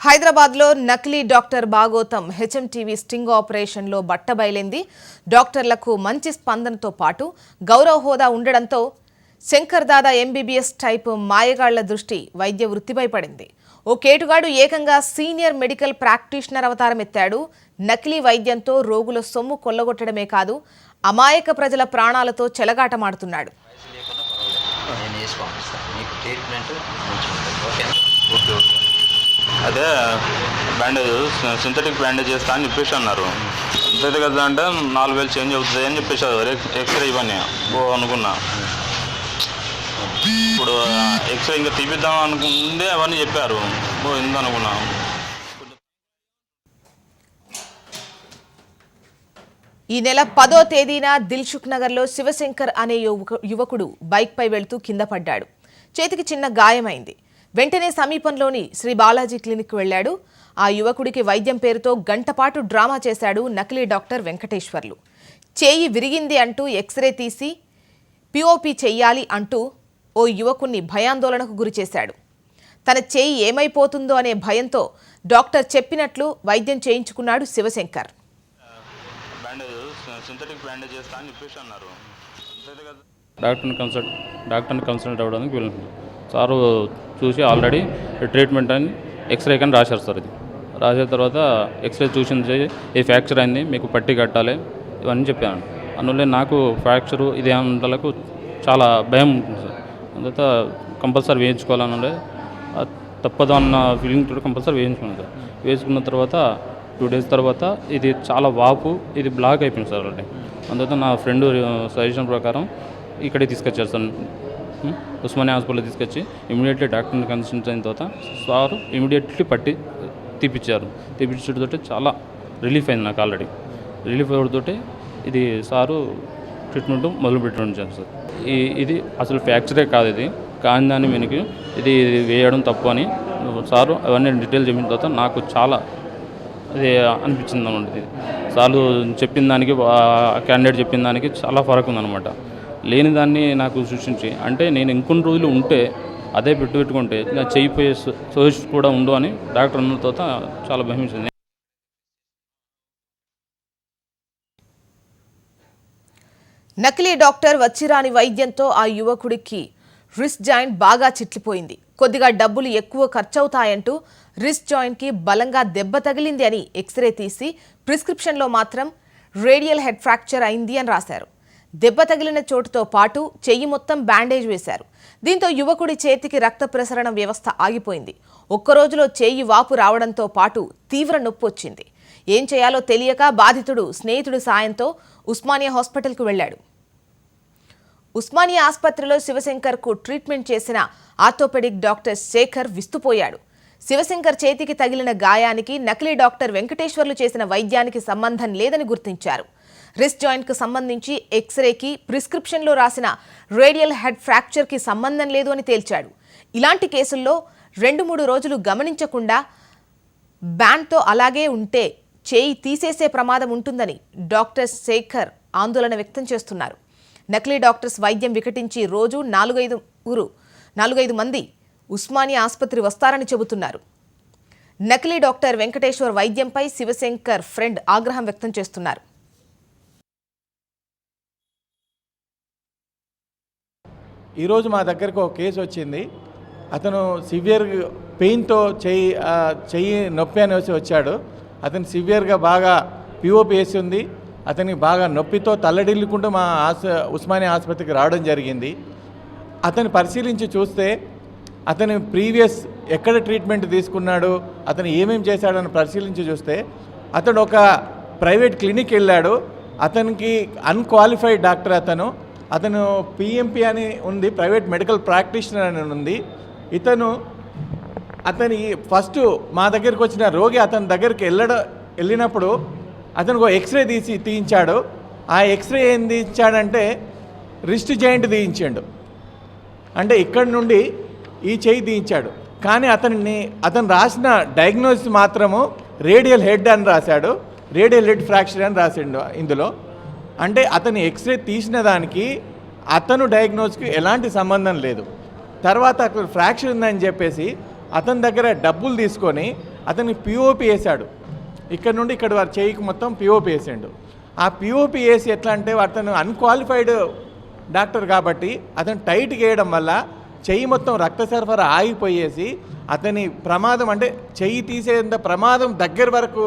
హైదరాబాద్లో నకిలీ doctor భాగోతం HMTV sting ఆపరేషన్లో బట్టబయలింది డాక్టర్లకు మంచి స్పందనతో పాటు గౌరవ హోదా ఉండడంతో శంకర్ దాదా ఎంబీబీఎస్ టైప్ మాయగాళ్ళ దృష్టి వైద్య వృత్తిపై పడింది. ఓ కేటుగాడు ఏకంగా సీనియర్ మెడికల్ ప్రాక్టీషనర్ అవతారం ఎత్తాడు. నకిలీ వైద్యంతో రోగుల సొమ్ము కొల్లగొట్టడమే కాదు అమాయక ప్రజల ప్రాణాలతో చెలగాటమాడుతున్నాడు. ఓకే. అదే బ్యాండేజ్ సింథటిక్ బ్యాండేజ్ చేస్తా అని చెప్పేసి అన్నారు. అంతే కదా అంటే నాలుగు వేలు చేంజ్ అవుతుంది అని చెప్పేసారు ఎక్స్రే ఇవన్నీ ఓ అనుకున్నా. ఇప్పుడు ఎక్స్రే ఇంకా తీపిద్దాం అనుకుంటే అవన్నీ చెప్పారు. ఓ ఇందనుకున్నా ఈ నెల పదో తేదీన దిల్సుఖ్ నగర్లో శివశంకర్ అనే యువకుడు బైక్పై వెళ్తూ కింద పడ్డాడు. చేతికి చిన్న గాయమైంది. వెంటనే సమీపంలోని శ్రీ బాలాజీ క్లినిక్ వెళ్ళాడు. ఆ యువకుడికి వైద్యం పేరుతో గంటపాటు డ్రామా చేశాడు నకిలీ డాక్టర్ వెంకటేశ్వర్లు. చేయి విరిగింది అంటూ ఎక్స్రే తీసి పిఓపి చెయ్యాలి అంటూ ఓ యువకుణ్ణి భయాందోళనకు గురిచేశాడు తన చేయి ఏమైపోతుందో అనే భయంతో డాక్టర్ చెప్పినట్లు వైద్యం చేయించుకున్నాడు శివశంకర్. డాక్టర్ని కన్సల్ట్ డాక్టర్ని కన్సల్ట్ అవ్వడానికి వెళ్ళినాను సారు చూసి ఆల్రెడీ ట్రీట్మెంట్ అని ఎక్స్రే కానీ రాశారు సార్ ఇది. రాసిన తర్వాత ఎక్స్రే చూసింది ఈ ఫ్రాక్చర్ అయింది మీకు పట్టి కట్టాలి ఇవన్నీ చెప్పాను. అందువల్ల నాకు ఫ్రాక్చరు ఇది అంతలకు చాలా భయం ఉంటుంది సార్. అందువల్ల కంపల్సరీ వేయించుకోవాలనుండే తప్పదు అన్న ఫీలింగ్ తోటి కంపల్సరీ వేయించుకున్నాను సార్. వేసుకున్న తర్వాత టూ డేస్ తర్వాత ఇది చాలా వాపు ఇది బ్లాక్ అయిపోయింది సార్ ఆల్రెడీ. అందువల్ల నా ఫ్రెండ్ సజెషన్ ప్రకారం ఇక్కడే తీసుకొచ్చారు సార్. ఉస్మానియా హాస్పిటల్ తీసుకొచ్చి ఇమీడియట్లీ డాక్టర్ని కన్సల్ట్ అయిన తర్వాత సార్ ఇమీడియట్లీ పట్టి తీపిచ్చారు. తీపిచ్చడంతో చాలా రిలీఫ్ అయింది నాకు ఆల్రెడీ. రిలీఫ్ అవ్వడంతో ఇది సారు ట్రీట్మెంట్ మొదలు పెట్టడం సార్. ఈ ఇది అసలు ఫ్యాక్చరే కాదు ఇది. కాని దాన్ని వెనక్కి ఇది వేయడం తప్పు అని సారు అవన్నీ డీటెయిల్ చెప్పిన తర్వాత నాకు చాలా అది అనిపించింది అనమాట ఇది. సార్లు చెప్పిన దానికి క్యాండిడేట్ చెప్పిన దానికి చాలా ఫరక్ ఉందన్నమాట. లేని దాన్ని నాకు సృష్టించి. అంటే నేను ఇంకొన్ని రోజులు ఉంటే అదే పెట్టు పెట్టుకుంటే నా చేయిపోయే సోషన్ కూడా ఉండు అని డాక్టర్ అన్న తర్వాత చాలా భయమించింది నకిలీ డాక్టర్ వచ్చిరాని వైద్యంతో ఆ యువకుడికి రిస్ట్ జాయింట్ బాగా చిట్లిపోయింది. కొద్దిగా డబ్బులు ఎక్కువ ఖర్చవుతాయంటూ రిస్ట్ జాయింట్కి బలంగా దెబ్బ తగిలింది అని ఎక్స్రే తీసి ప్రిస్క్రిప్షన్లో మాత్రం రేడియల్ హెడ్ ఫ్రాక్చర్ అయింది అని రాశారు. దెబ్బ తగిలిన చోటుతో పాటు చెయ్యి మొత్తం బ్యాండేజ్ వేశారు. దీంతో యువకుడి చేతికి రక్త ప్రసరణ వ్యవస్థ ఆగిపోయింది. ఒక్క రోజులో చేయి వాపు రావడంతో పాటు తీవ్ర నొప్పి వచ్చింది. ఏం చేయాలో తెలియక బాధితుడు స్నేహితుడి సాయంతో ఉస్మానియా హాస్పిటల్కు వెళ్ళాడు. ఉస్మానియా ఆసుపత్రిలో శివశంకర్కు ట్రీట్మెంట్ చేసిన ఆర్థోపెడిక్ డాక్టర్ శేఖర్ విస్తుపోయాడు. శివశంకర్ చేతికి తగిలిన గాయానికి నకిలీ డాక్టర్ వెంకటేశ్వర్లు చేసిన వైద్యానికి సంబంధం లేదని గుర్తించారు. రిస్ట్ జాయింట్కు సంబంధించి ఎక్స్రేకి ప్రిస్క్రిప్షన్లో రాసిన రేడియల్ హెడ్ ఫ్రాక్చర్కి సంబంధం లేదు అని తేల్చాడు. ఇలాంటి కేసుల్లో రెండు మూడు రోజులు గమనించకుండా బ్యాండ్తో అలాగే ఉంటే చేయి తీసేసే ప్రమాదం ఉంటుందని డాక్టర్ శేఖర్ ఆందోళన వ్యక్తం చేస్తున్నారు. నకిలీ డాక్టర్స్ వైద్యం వికటించి రోజు నాలుగైదు ఊరు నాలుగైదు మంది ఉస్మానియా ఆసుపత్రి వస్తారని చెబుతున్నారు. నకిలీ డాక్టర్ వెంకటేశ్వర్ వైద్యంపై శివశంకర్ ఫ్రెండ్ ఆగ్రహం వ్యక్తం చేస్తున్నారు. ఈరోజు మా దగ్గరకు ఒక కేసు వచ్చింది. అతను సివియర్ పెయిన్తో చెయ్యి చెయ్యి నొప్పి అనేసి వచ్చాడు. అతను సివియర్గా బాగా పిఓపి వేసి ఉంది. అతనికి బాగా నొప్పితో తల్లడిల్లుకుంటూ మా ఆస్ ఉస్మానియా ఆసుపత్రికి రావడం జరిగింది. అతను పరిశీలించి చూస్తే అతని ప్రీవియస్ ఎక్కడ ట్రీట్మెంట్ తీసుకున్నాడు అతను ఏమేం చేశాడని పరిశీలించి చూస్తే అతడు ఒక ప్రైవేట్ క్లినిక్ వెళ్ళాడు. అతనికి అన్క్వాలిఫైడ్ డాక్టర్ అతను. అతను పిఎంపి అని ఉంది ప్రైవేట్ మెడికల్ ప్రాక్టీషనర్ అని ఉంది. ఇతను అతని ఫస్ట్ మా దగ్గరికి వచ్చిన రోగి అతని దగ్గరికి వెళ్ళడం వెళ్ళినప్పుడు అతను ఒక ఎక్స్రే తీసి తీయించాడు. ఆ ఎక్స్రే ఏం తీయించాడంటే రిస్ట్ జాయింట్ తీయించాడు. అంటే ఇక్కడి నుండి ఈ చేయి తీయించాడు. కానీ అతన్ని అతను రాసిన డయాగ్నోసిస్ మాత్రము రేడియల్ హెడ్ అని రాశాడు. రేడియల్ హెడ్ ఫ్రాక్చర్ అని రాసిండు ఇందులో. అంటే అతని ఎక్స్రే తీసిన దానికి అతను డయాగ్నోస్కి ఎలాంటి సంబంధం లేదు. తర్వాత అక్కడ ఫ్రాక్చర్ ఉందని చెప్పేసి అతని దగ్గర డబ్బులు తీసుకొని అతన్ని పిఓపి వేశాడు. ఇక్కడ నుండి ఇక్కడ వారు చేయికి మొత్తం పిఓపి వేసాడు. ఆ పిఓపి వేసి ఎట్లా అంటే అతను అన్క్వాలిఫైడ్ డాక్టర్ కాబట్టి అతను టైట్గా వేయడం వల్ల చెయ్యి మొత్తం రక్త సరఫరా ఆగిపోయేసి అతని ప్రమాదం అంటే చెయ్యి తీసేంత ప్రమాదం దగ్గర వరకు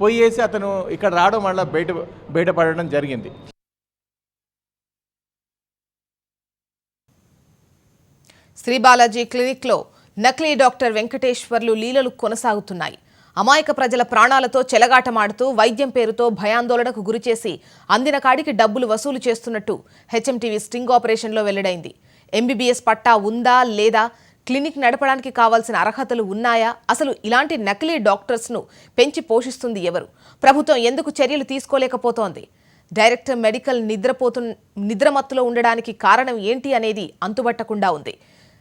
పోయేసి అతను ఇక్కడ రావడం వల్ల బయట బయటపడడం జరిగింది. శ్రీ బాలాజీ క్లినిక్లో నకిలీ డాక్టర్ వెంకటేశ్వర్లు లీలలు కొనసాగుతున్నాయి. అమాయక ప్రజల ప్రాణాలతో చెలగాటమాడుతూ వైద్యం పేరుతో భయాందోళనకు గురిచేసి అందిన కాడికి డబ్బులు వసూలు చేస్తున్నట్టు హెచ్ఎంటీవీ స్టింగ్ ఆపరేషన్లో వెల్లడైంది. ఎంబీబీఎస్ పట్టా ఉందా లేదా క్లినిక్ నడపడానికి కావాల్సిన అర్హతలు ఉన్నాయా? అసలు ఇలాంటి నకిలీ డాక్టర్స్ను పెంచి పోషిస్తుంది ఎవరు? ప్రభుత్వం ఎందుకు చర్యలు తీసుకోలేకపోతోంది? డైరెక్టర్ మెడికల్ నిద్రపోతు నిద్రమత్తులో ఉండడానికి కారణం ఏంటి అనేది అంతుబట్టకుండా ఉంది.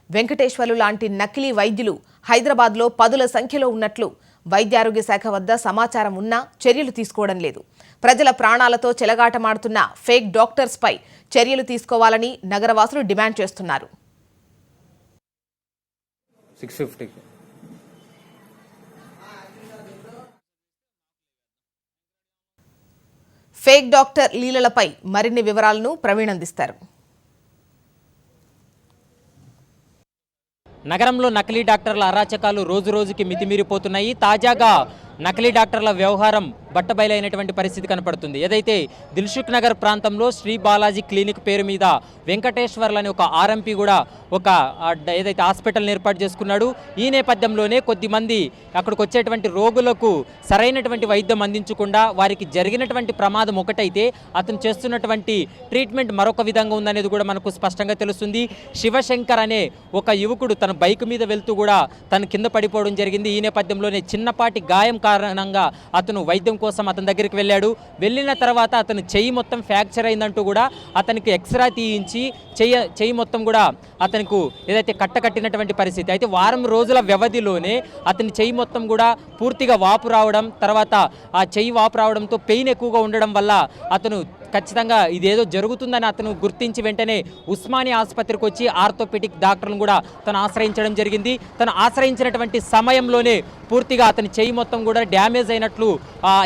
వెంకటేశ్వర్లు లాంటి నకిలీ వైద్యులు హైదరాబాద్లో పదుల సంఖ్యలో ఉన్నట్లు వైద్యారోగ్య శాఖ వద్ద సమాచారం ఉన్నా చర్యలు తీసుకోవడం లేదు. ప్రజల ప్రాణాలతో చెలగాటమాడుతున్న ఫేక్ డాక్టర్స్పై చర్యలు తీసుకోవాలని నగరవాసులు డిమాండ్ చేస్తున్నారు. సిక్స్ ఫిఫ్టీకి ఫేక్ డాక్టర్ లీలలపై మరిన్ని వివరాలను ప్రవీణ్ అందిస్తారు. నగరంలో నకిలీ డాక్టర్ల అరాచకాలు రోజు రోజుకి మితిమీరిపోతున్నాయి. తాజాగా నకిలీ డాక్టర్ల వ్యవహారం బట్టబయలైనటువంటి పరిస్థితి కనపడుతుంది. ఏదైతే దిల్సుఖ్ నగర్ ప్రాంతంలో శ్రీ బాలాజీ క్లినిక్ పేరు మీద వెంకటేశ్వర్లు అనే ఒక ఆర్ఎంపీ కూడా ఒక ఏదైతే హాస్పిటల్ని ఏర్పాటు చేసుకున్నాడు ఈ నేపథ్యంలోనే కొద్దిమంది అక్కడికి వచ్చేటువంటి రోగులకు సరైనటువంటి వైద్యం అందించకుండా వారికి జరిగినటువంటి ప్రమాదం ఒకటైతే అతను చేస్తున్నటువంటి ట్రీట్మెంట్ మరొక విధంగా ఉందనేది కూడా మనకు స్పష్టంగా తెలుస్తుంది. శివశంకర్ అనే ఒక యువకుడు తన బైక్ మీద వెళ్తూ కూడా తను కింద పడిపోవడం జరిగింది. ఈ నేపథ్యంలోనే చిన్నపాటి గాయం కారణంగా అతను వైద్యం కోసం అతని దగ్గరికి వెళ్ళాడు. వెళ్ళిన తర్వాత అతను చెయ్యి మొత్తం ఫ్రాక్చర్ అయిందంటూ కూడా అతనికి ఎక్స్రా తీయించి చెయ్యి చెయ్యి మొత్తం కూడా అతనికి ఏదైతే కట్టకట్టినటువంటి పరిస్థితి అయితే వారం రోజుల వ్యవధిలోనే అతని చెయ్యి మొత్తం కూడా పూర్తిగా వాపు రావడం తర్వాత ఆ చెయ్యి వాపు రావడంతో పెయిన్ ఎక్కువగా ఉండడం వల్ల అతను ఖచ్చితంగా ఇదేదో జరుగుతుందని అతను గుర్తించి వెంటనే ఉస్మానియా ఆసుపత్రికి వచ్చి ఆర్థోపెటిక్ డాక్టర్ను కూడా తను ఆశ్రయించడం జరిగింది. తను ఆశ్రయించినటువంటి సమయంలోనే పూర్తిగా అతని చెయ్యి మొత్తం కూడా డ్యామేజ్ అయినట్లు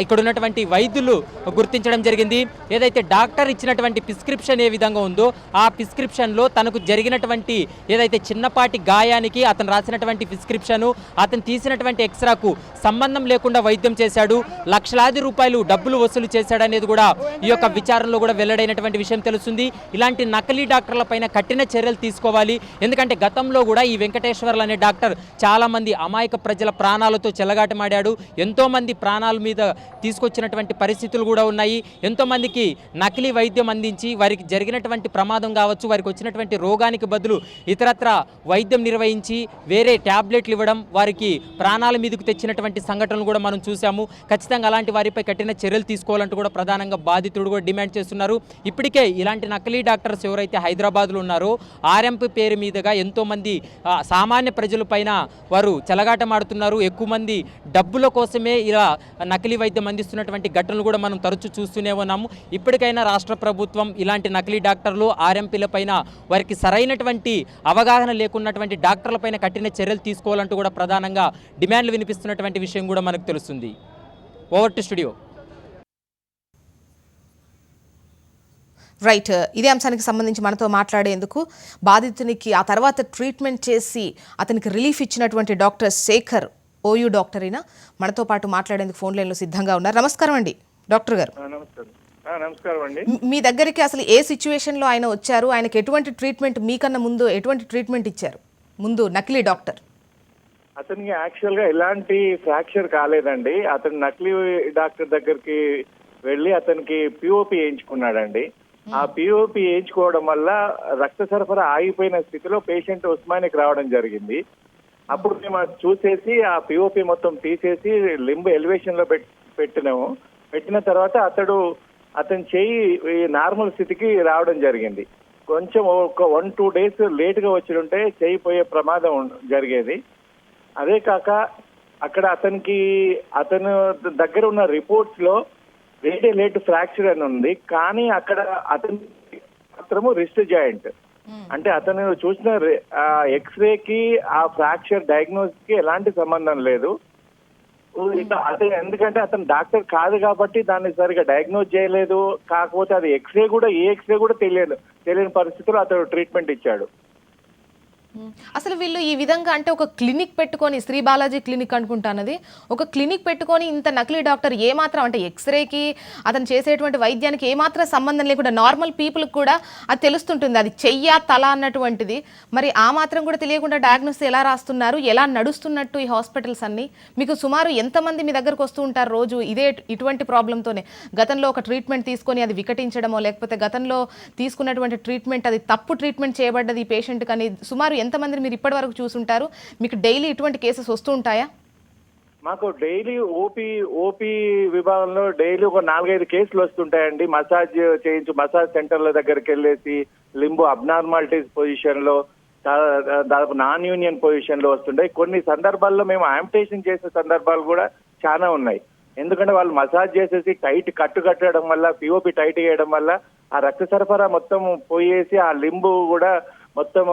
ఇక్కడ ఉన్నటువంటి వైద్యులు గుర్తించడం జరిగింది. ఏదైతే డాక్టర్ ఇచ్చినటువంటి ప్రిస్క్రిప్షన్ ఏ విధంగా ఉందో ఆ ప్రిస్క్రిప్షన్లో తనకు జరిగినటువంటి ఏదైతే చిన్నపాటి గాయానికి అతను రాసినటువంటి ప్రిస్క్రిప్షన్ అతను తీసినటువంటి ఎక్స్రాకు సంబంధం లేకుండా వైద్యం చేశాడు. లక్షలాది రూపాయలు డబ్బులు వసూలు చేశాడనేది కూడా ఈ యొక్క విచారణలో కూడా వెల్లడైనటువంటి విషయం తెలుస్తుంది. ఇలాంటి నకిలీ డాక్టర్ల పైన కఠిన చర్యలు తీసుకోవాలి. ఎందుకంటే గతంలో కూడా ఈ వెంకటేశ్వర్లు అనే డాక్టర్ చాలామంది అమాయక ప్రజల ప్రాణాలతో చెలగాటమాడాడు. ఎంతోమంది ప్రాణాల మీద తీసుకొచ్చినటువంటి పరిస్థితులు కూడా ఉన్నాయి. ఎంతోమందికి నకిలీ వైద్యం అందించి వారికి జరిగినటువంటి ప్రమాదం కావచ్చు వారికి వచ్చినటువంటి రోగానికి బదులు ఇతరత్ర వైద్యం నిర్వహించి వేరే ట్యాబ్లెట్లు ఇవ్వడం వారికి ప్రాణాల మీదకు తెచ్చినటువంటి సంఘటనలు కూడా మనం చూసాము ఖచ్చితంగా అలాంటి వారిపై కఠిన చర్యలు తీసుకోవాలంటూ కూడా ప్రధానంగా బాధితుడు కూడా డిమాండ్ చేస్తున్నారు. ఇప్పటికే ఇలాంటి నకిలీ డాక్టర్స్ ఎవరైతే హైదరాబాద్లో ఉన్నారో ఆర్ఎంపీ పేరు మీదుగా ఎంతోమంది సామాన్య ప్రజలపైన వారు చెలగాటమాడుతున్నారు ఎక్కువ మంది డబ్బుల కోసమే ఇలా నకిలీ వైద్యం అందిస్తున్నటువంటి ఘటనలు కూడా మనం తరచూ చూస్తూనే ఉన్నాము. ఇప్పటికైనా రాష్ట్ర ప్రభుత్వం ఇలాంటి నకిలీ డాక్టర్లు ఆర్ఎంపీల పైన వారికి సరైనటువంటి అవగాహన లేకున్నటువంటి డాక్టర్ల పైన కఠిన చర్యలు తీసుకోవాలంటూ కూడా ప్రధానంగా డిమాండ్లు వినిపిస్తున్నటువంటి విషయం కూడా మనకు తెలుస్తుంది. Over to studio. రైట్ ఇదే అంశానికి సంబంధించి మనతో మాట్లాడేందుకు బాధితునికి ఆ తర్వాత ట్రీట్మెంట్ చేసి అతనికి రిలీఫ్ ఇచ్చినటువంటి డాక్టర్ శేఖర్ ఓయూ డాక్టర్ అయినా మనతో పాటు మాట్లాడేందుకు ఫోన్ లైన్లో సిద్ధంగా ఉన్నారు. నమస్కారం అండి డాక్టర్ గారు. నమస్కారం. అండి. మీ- దగ్గరికి అసలు ఏ సిచ్యువేషన్లో ఆయన వచ్చారు? ఆయనకి ఎటువంటి ట్రీట్మెంట్ మీకన్నా ముందు ఎటువంటి ట్రీట్మెంట్ ఇచ్చారు? ముందు నకిలీ డాక్టర్ అతనికి యాక్చువల్గా ఎలాంటి ఫ్రాక్చర్ కాలేదండి. అతను నకిలీ డాక్టర్ దగ్గరికి వెళ్ళి అతనికి పిఓపి వేయించుకున్నాడండి. Hmm. ఆ పిఓపి వేయించుకోవడం వల్ల రక్త సరఫరా ఆగిపోయిన స్థితిలో పేషెంట్ ఉస్మానికి రావడం జరిగింది. అప్పుడు మేము అది చూసేసి ఆ పిఓపి మొత్తం తీసేసి లింబ్ ఎలివేషన్లో పెట్టినాము. పెట్టిన తర్వాత అతడు అతని చెయ్యి ఈ నార్మల్ స్థితికి రావడం జరిగింది. కొంచెం ఒక వన్ టూ డేస్ లేట్గా వచ్చి ఉంటే చెయ్యి పోయే ప్రమాదం జరిగేది. అదే కాక అక్కడ అతనికి అతను దగ్గర ఉన్న రిపోర్ట్స్లో రేడియలేట్ ఫ్రాక్చర్ అని ఉంది కానీ అక్కడ అతని మాత్రము రిస్ట్ జాయింట్ అంటే అతను చూసిన ఎక్స్రే కి ఆ ఫ్రాక్చర్ డయాగ్నోస్కి ఎలాంటి సంబంధం లేదు. ఇక అదే ఎందుకంటే అతను డాక్టర్ కాదు కాబట్టి దాన్ని సరిగా డయాగ్నోజ్ చేయలేదు. కాకపోతే అది ఎక్స్రే కూడా ఏ ఎక్స్రే కూడా తెలియదు తెలియని పరిస్థితిలో అతను ట్రీట్మెంట్ ఇచ్చాడు. అసలు వీళ్ళు ఈ విధంగా అంటే ఒక క్లినిక్ పెట్టుకొని శ్రీ బాలాజీ క్లినిక్ అనుకుంటానది. ఒక క్లినిక్ పెట్టుకొని ఇంత నకిలీ డాక్టర్ ఏమాత్రం అంటే ఎక్స్రేకి అతను చేసేటువంటి వైద్యానికి ఏమాత్రం సంబంధం లేకుండా నార్మల్ పీపుల్కి కూడా అది తెలుస్తుంటుంది. అది చెయ్య తల అన్నటువంటిది. మరి ఆ మాత్రం కూడా తెలియకుండా డయాగ్నోస్ ఎలా రాస్తున్నారు ఎలా నడుస్తున్నట్టు ఈ హాస్పిటల్స్ అన్ని? మీకు సుమారు ఎంతమంది మీ దగ్గరకు వస్తూ ఉంటారు రోజు ఇదే ఇటువంటి ప్రాబ్లంతోనే? గతంలో ఒక ట్రీట్మెంట్ తీసుకొని అది వికటించడమో లేకపోతే గతంలో తీసుకున్నటువంటి ట్రీట్మెంట్ అది తప్పు ట్రీట్మెంట్ చేయబడ్డది ఈ పేషెంట్కి అని సుమారు ఎంతమంది మీరు ఇప్పటి వరకు చూసుంటారు? మీకు డైలీ ఇటువంటి కేసెస్ వస్తూ ఉంటాయా మాకు డైలీ ఓపీ ఓపీ విభాగంలో డైలీ ఒక నాలుగైదు కేసులు వస్తుంటాయండి. మసాజ్ చేయించు మసాజ్ సెంటర్ల దగ్గరికి వెళ్ళేసి లింబు అబ్నార్మాలిటీస్ పొజిషన్లో దాదాపు నాన్ యూనియన్ పొజిషన్లో వస్తుంటాయి. కొన్ని సందర్భాల్లో మేము ఆంపిటేషన్ చేసే సందర్భాలు కూడా చాలా ఉన్నాయి. ఎందుకంటే వాళ్ళు మసాజ్ చేసేసి టైట్ కట్టు కట్టడం వల్ల పిఓపి టైట్ చేయడం వల్ల ఆ రక్త సరఫరా మొత్తం పోయేసి ఆ లింబు కూడా మొత్తం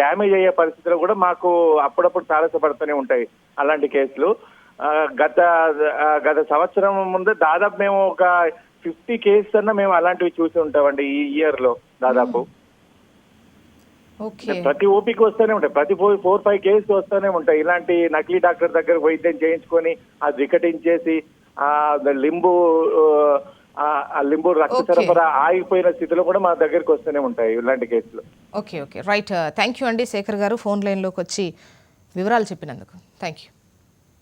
డ్యామేజ్ అయ్యే పరిస్థితులు కూడా మాకు అప్పుడప్పుడు తారసపడుతూనే ఉంటాయి అలాంటి కేసులు. గత గత సంవత్సరం ముందు దాదాపు మేము ఒక ఫిఫ్టీ కేసెస్ అన్న మేము అలాంటివి చూసి ఉంటామండి ఈ ఇయర్లో దాదాపు ప్రతి ఓపీకి వస్తూనే ఉంటాయి. ప్రతి ఫోర్ ఫైవ్ కేసెస్ వస్తూనే ఉంటాయి. ఇలాంటి నకిలీ డాక్టర్ దగ్గర వైద్యం చేయించుకొని అది వికటించేసి ఆ లింబు లింబు రక్త. సరఫరా ఆగిపోయిన స్థితిలో కూడా మా దగ్గరికి వస్తూనే ఉంటాయి ఇలాంటి కేసులు. Okay okay right thank you అండి శేఖర్ గారు. ఫోన్ లైన్లోకి వచ్చి వివరాలు చెప్పినందుకు. Thank you